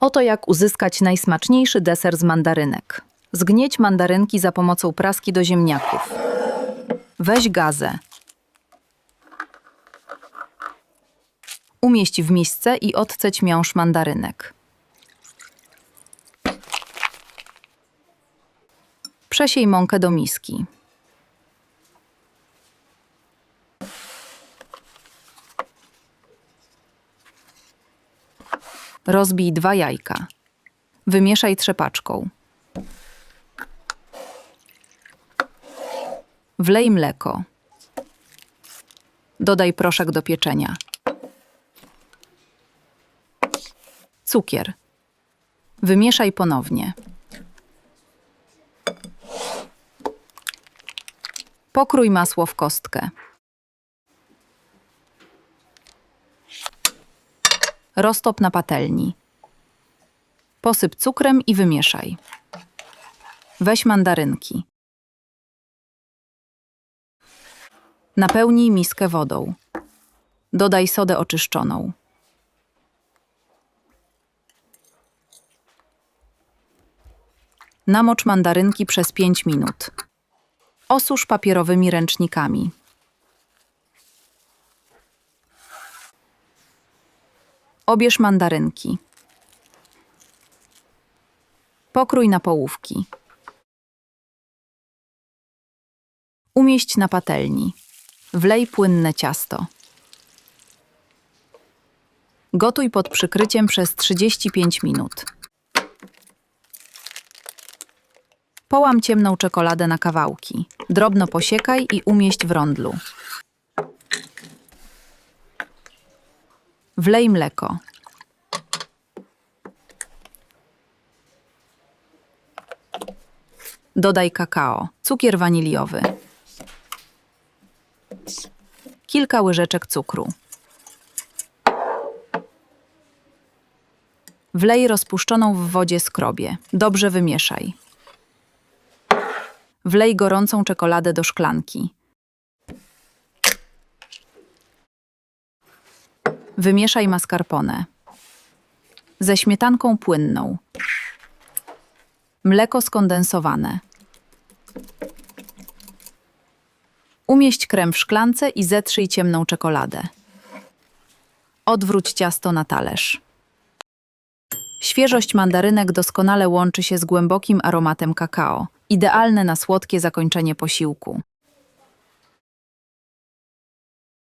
Oto jak uzyskać najsmaczniejszy deser z mandarynek. Zgnieć mandarynki za pomocą praski do ziemniaków. Weź gazę. Umieść w misce i odceć miąższ mandarynek. Przesiej mąkę do miski. Rozbij dwa jajka. Wymieszaj trzepaczką. Wlej mleko. Dodaj proszek do pieczenia. Cukier. Wymieszaj ponownie. Pokrój masło w kostkę. Roztop na patelni. Posyp cukrem i wymieszaj. Weź mandarynki. Napełnij miskę wodą. Dodaj sodę oczyszczoną. Namocz mandarynki przez 5 minut. Osusz papierowymi ręcznikami. Obierz mandarynki. Pokrój na połówki. Umieść na patelni. Wlej płynne ciasto. Gotuj pod przykryciem przez 35 minut. Połam ciemną czekoladę na kawałki. Drobno posiekaj i umieść w rondlu. Wlej mleko. Dodaj kakao, cukier waniliowy. Kilka łyżeczek cukru. Wlej rozpuszczoną w wodzie skrobie. Dobrze wymieszaj. Wlej gorącą czekoladę do szklanki. Wymieszaj mascarpone. Ze śmietanką płynną. Mleko skondensowane. Umieść krem w szklance i zetrzyj ciemną czekoladę. Odwróć ciasto na talerz. Świeżość mandarynek doskonale łączy się z głębokim aromatem kakao, idealne na słodkie zakończenie posiłku.